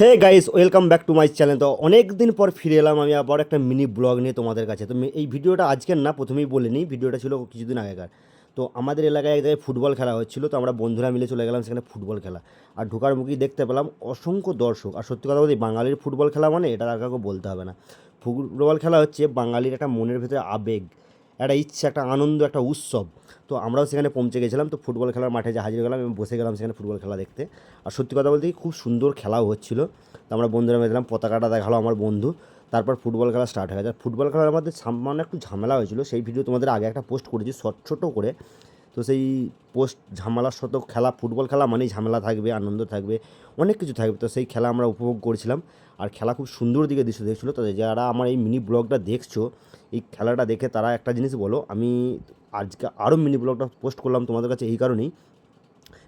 Hey guys welcome back to my channel তো অনেক দিন পর ফিরে এলাম আমি আবার একটা মিনি ব্লগ নিয়ে তোমাদের কাছে। তো এই ভিডিওটা আজকের না, প্রথমেই বলে নিই, ভিডিওটা ছিল কিছুদিন আগেকার। তো আমাদের এলাকায় এক জায়গায় ফুটবল খেলা হচ্ছিল, তো আমরা বন্ধুরা মিলে চলে গেলাম সেখানে ফুটবল খেলা। আর ঢোকার মুখেই দেখতে পেলাম অসংখ্য দর্শক। আর সত্যি কথা বলতে, বাঙালির ফুটবল খেলা মানে এটা আর কাউকে বলতে হবে না। ফুটবল খেলা হচ্ছে বাঙালির একটা মনের ভেতরে আবেগ। একটা ইচ্ছা, একটা আনন্দ, একটা উৎসব। তো আমরাও সেখানে পৌঁছে গেছিলাম, তো ফুটবল খেলার মাঠে যে হাজির গেলাম এবং বসে গেলাম সেখানে ফুটবল খেলা দেখতে। আর সত্যি কথা বলতে খুব সুন্দর খেলাও হচ্ছিল। তো আমরা বন্ধুরা মেয়েছিলাম পতাকাটা দেখাল আমার বন্ধু। তারপর ফুটবল খেলা স্টার্ট হয়ে গেছে। ফুটবল খেলার মধ্যে সামান্য একটু ঝামেলা হয়েছিল। সেই ভিডিও তোমাদের আগে একটা পোস্ট করেছি শর্ট ছোট করে। তো সেই পোস্ট ঝামেলার শত খেলা, ফুটবল খেলা মানেই ঝামেলা থাকবে, আনন্দ থাকবে, অনেক কিছু থাকবে। তো সেই খেলা আমরা উপভোগ করেছিলাম আর খেলা খুব সুন্দর দিকে দৃশ্য দেখছিলো। তো যারা আমার এই মিনি ব্লগটা দেখছ, এই খেলাটা দেখে তারা একটা জিনিস বলো, আমি আজকে আরও মিনি ব্লগটা পোস্ট করলাম তোমাদের কাছে এই কারণেই।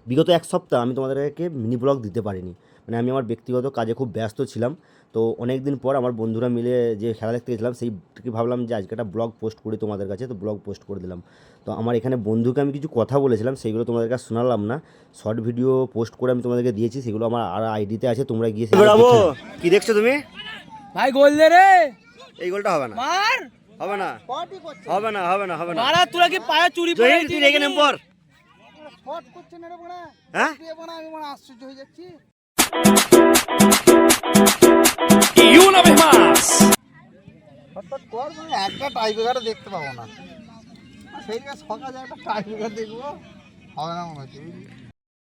বিগত এক সপ্তাহ আমি তোমাদেরকে মিনি ব্লগ দিতে পারিনি। মানে আমি আমার ব্যক্তিগত কাজে খুব ব্যস্ত ছিলাম। তো অনেক দিন পর আমার বন্ধুরা মিলে যে খেলা দেখতে গেছিলাম সেই থেকে ভাবলাম যে আজকে একটা ব্লগ পোস্ট করি তোমাদের কাছে তো ব্লগ পোস্ট করে দিলাম। তো আমার এখানে বন্ধুকে আমি কিছু কথা বলেছিলাম সেইগুলো তোমাদের কাছে শোনালাম না। শর্ট ভিডিও পোস্ট করে আমি তোমাদেরকে দিয়েছি সেগুলো আমার আর আইডিতে আছে তোমরা গিয়ে কি দেখছ তুমি? ভাই গোল দে রে! এই গোলটা হবে না। মার! হবে না। হবে না হবে না হবে না। মারা তোরা কি পায়ে চুরি পরে তুই রেখে নেম পর। শর্ট করছে না রে বোনা। হ্যাঁ? আমি মানে আশ্চর্য হয়ে যাচ্ছি। হঠাৎ কর মানে একটা টাই দেখতে পাবো না। সেই সকালে একটা টাই দেখব। হবে না মনে হচ্ছে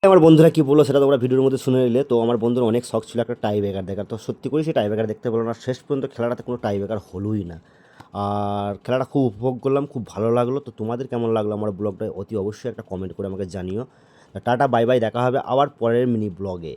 আমার বন্ধুরা কি বলল সেটা তোমরা ভিডিওর মধ্যে শুনে নিলে। তো আমার বন্ধুর অনেক শখ ছিল একটা টাই ব্রেকার দেখার। তো সত্যি করে সেই টাই ব্রেকার দেখতে পেল না। শেষ পর্যন্ত খেলাটাতে কোনো টাই ব্রেকার হলোই না। আর খেলাটা খুব উপভোগ করলাম খুব ভালো লাগল। তো তোমাদের কেমন লাগল আমার ব্লগটা? অতি অবশ্যই একটা কমেন্ট করে আমাকে জানিও। টাটা বাই বাই দেখা হবে আবার পরের মিনি ব্লগে